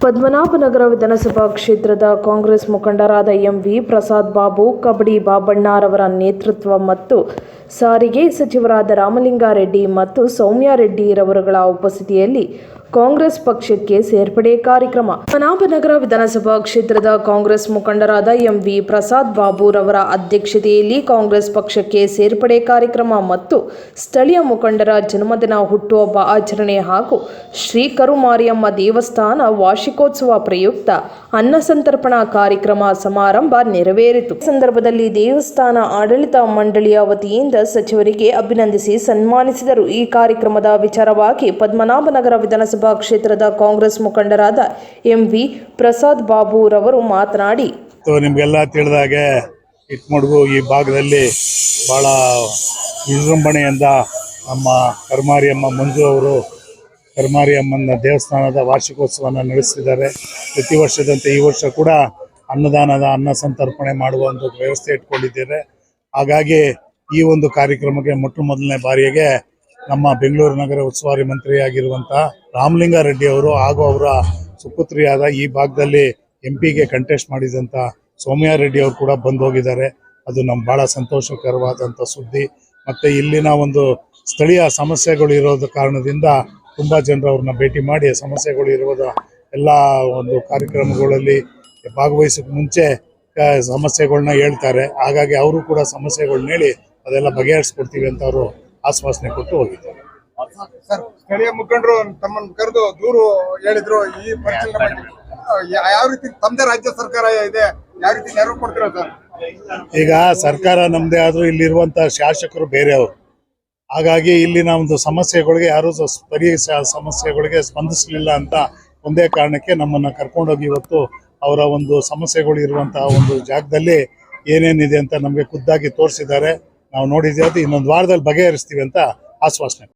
ಪದ್ಮನಾಭನಗರ ವಿಧಾನಸಭಾ ಕ್ಷೇತ್ರದ ಕಾಂಗ್ರೆಸ್ ಮುಖಂಡರಾದ ಎಂವಿ ಪ್ರಸಾದ್ ಬಾಬು ಕಬಡ್ಡಿ ಬಾಬಣ್ಣರವರ ನೇತೃತ್ವ ಮತ್ತು ಸಾರಿಗೆ ಸಚಿವರಾದ ರಾಮಲಿಂಗಾರೆಡ್ಡಿ ಮತ್ತು ಸೌಮ್ಯಾರೆಡ್ಡಿರವರುಗಳ ಉಪಸ್ಥಿತಿಯಲ್ಲಿ ಕಾಂಗ್ರೆಸ್ ಪಕ್ಷಕ್ಕೆ ಸೇರ್ಪಡೆ ಕಾರ್ಯಕ್ರಮ. ಪನಾಭನಗರ ವಿಧಾನಸಭಾ ಕ್ಷೇತ್ರದ ಕಾಂಗ್ರೆಸ್ ಮುಖಂಡರಾದ ಎಂವಿ ಪ್ರಸಾದ್ ಬಾಬುರವರ ಅಧ್ಯಕ್ಷತೆಯಲ್ಲಿ ಕಾಂಗ್ರೆಸ್ ಪಕ್ಷಕ್ಕೆ ಸೇರ್ಪಡೆ ಕಾರ್ಯಕ್ರಮ ಮತ್ತು ಸ್ಥಳೀಯ ಮುಖಂಡರ ಜನ್ಮದಿನ ಹುಟ್ಟುಹಬ್ಬ ಆಚರಣೆ ಹಾಗೂ ಶ್ರೀ ಕರುಮಾರಿಯಮ್ಮ ದೇವಸ್ಥಾನ ವಾರ್ಷಿಕೋತ್ಸವ ಪ್ರಯುಕ್ತ ಅನ್ನ ಸಂತರ್ಪಣಾ ಕಾರ್ಯಕ್ರಮ ಸಮಾರಂಭ ನೆರವೇರಿತು. ಸಂದರ್ಭದಲ್ಲಿ ದೇವಸ್ಥಾನ ಆಡಳಿತ ಮಂಡಳಿಯ ವತಿಯಿಂದ ಸಚಿವರಿಗೆ ಅಭಿನಂದಿಸಿ ಸನ್ಮಾನಿಸಿದರು. ಈ ಕಾರ್ಯಕ್ರಮದ ವಿಚಾರವಾಗಿ ಪದ್ಮನಾಭನಗರ ವಿಧಾನಸಭಾ ಕ್ಷೇತ್ರದ ಕಾಂಗ್ರೆಸ್ ಮುಖಂಡರಾದ ಎಂವಿ ಪ್ರಸಾದ್ ಬಾಬುರವರು ಮಾತನಾಡಿ ನಿಮಗೆಲ್ಲ ತಿಳಿದಾಗೆ ಇಟ್ಮಡ್ಗು ಈ ಭಾಗದಲ್ಲಿ ಭಾಳ ವಿಜೃಂಭಣೆಯಿಂದ ನಮ್ಮ ಕರ್ಮಾರಿಯಮ್ಮ ಮಂಜು ಅವರು ಕರ್ಮಾರಿಯಮ್ಮನ ದೇವಸ್ಥಾನದ ವಾರ್ಷಿಕೋತ್ಸವವನ್ನು ನಡೆಸಿದ್ದಾರೆ. ಪ್ರತಿ ವರ್ಷದಂತೆ ಈ ವರ್ಷ ಕೂಡ ಅನ್ನದಾನದ ಅನ್ನ ಸಂತರ್ಪಣೆ ಮಾಡುವ ಒಂದು ವ್ಯವಸ್ಥೆ ಇಟ್ಕೊಂಡಿದ್ದೇವೆ. ಹಾಗಾಗಿ ಈ ಒಂದು ಕಾರ್ಯಕ್ರಮಕ್ಕೆ ಮೊಟ್ಟ ಮೊದಲನೇ ಬಾರಿಗೆ ನಮ್ಮ ಬೆಂಗಳೂರು ನಗರ ಉಸ್ತುವಾರಿ ಮಂತ್ರಿಯಾಗಿರುವಂತಹ ರಾಮಲಿಂಗಾರೆಡ್ಡಿ ಅವರು ಹಾಗೂ ಅವರ ಸುಪುತ್ರಿಯಾದ ಈ ಭಾಗದಲ್ಲಿ ಎಂ ಪಿಗೆ ಕಂಟೆಸ್ಟ್ ಮಾಡಿದಂತ ಸೌಮ್ಯ ರೆಡ್ಡಿ ಅವರು ಕೂಡ ಬಂದು ಹೋಗಿದ್ದಾರೆ. ಅದು ನಮ್ಗೆ ಬಹಳ ಸಂತೋಷಕರವಾದಂತ ಸುದ್ದಿ. ಮತ್ತೆ ಇಲ್ಲಿನ ಒಂದು ಸ್ಥಳೀಯ ಸಮಸ್ಯೆಗಳು ಇರೋದ ಕಾರಣದಿಂದ ತುಂಬಾ ಜನರು ಅವ್ರನ್ನ ಭೇಟಿ ಮಾಡಿ ಸಮಸ್ಯೆಗಳು ಇರೋದ ಎಲ್ಲ ಒಂದು ಕಾರ್ಯಕ್ರಮಗಳಲ್ಲಿ ಭಾಗವಹಿಸಕ್ಕೆ ಮುಂಚೆ ಸಮಸ್ಯೆಗಳನ್ನ ಹೇಳ್ತಾರೆ. ಹಾಗಾಗಿ ಅವರು ಕೂಡ ಸಮಸ್ಯೆಗಳನ್ನ ಹೇಳಿ ಅದೆಲ್ಲ ಬಗೆಹರಿಸ್ಕೊಡ್ತೀವಿ ಅಂತ ಅವರು ಆಶ್ವಾಸನೆ ಕೊಟ್ಟು ಹೋಗಿದ್ದಾರೆ. ಸರ್ ಸ್ಥಳೀಯ ಮುಖಂಡರು ತಮ್ಮನ್ನು ಕರೆದು ದೂರು ಹೇಳಿದ್ರು ಈ ಯಾವ ರೀತಿ ತಮ್ಮದೇ ರಾಜ್ಯ ಸರ್ಕಾರ ಇದೆ ಯಾವ ರೀತಿ ನೆರವು ಕೊಡ್ತೀರಾ ಸರ್? ಈಗ ಸರ್ಕಾರ ನಮ್ಮದೇ ಆದರೂ ಇಲ್ಲಿರುವಂತಹ ಶಾಸಕರು ಬೇರೆಯವರು. ಹಾಗಾಗಿ ಇಲ್ಲಿನ ಒಂದು ಸಮಸ್ಯೆಗಳಿಗೆ ಯಾರು ಪರಿ ಸಮಸ್ಯೆಗಳಿಗೆ ಸ್ಪಂದಿಸಲಿಲ್ಲ ಅಂತ ಒಂದೇ ಕಾರಣಕ್ಕೆ ನಮ್ಮನ್ನು ಕರ್ಕೊಂಡೋಗಿ ಇವತ್ತು ಅವರ ಒಂದು ಸಮಸ್ಯೆಗಳು ಇರುವಂತಹ ಒಂದು ಜಾಗದಲ್ಲಿ ಏನೇನಿದೆ ಅಂತ ನಮಗೆ ಖುದ್ದಾಗಿ ತೋರಿಸಿದ್ದಾರೆ. ನಾವು ನೋಡಿದ್ಯಾತಿ ಇನ್ನೊಂದು ವಾರದಲ್ಲಿ ಬಗೆಹರಿಸ್ತೀವಿ ಅಂತ ಆಶ್ವಾಸನೆ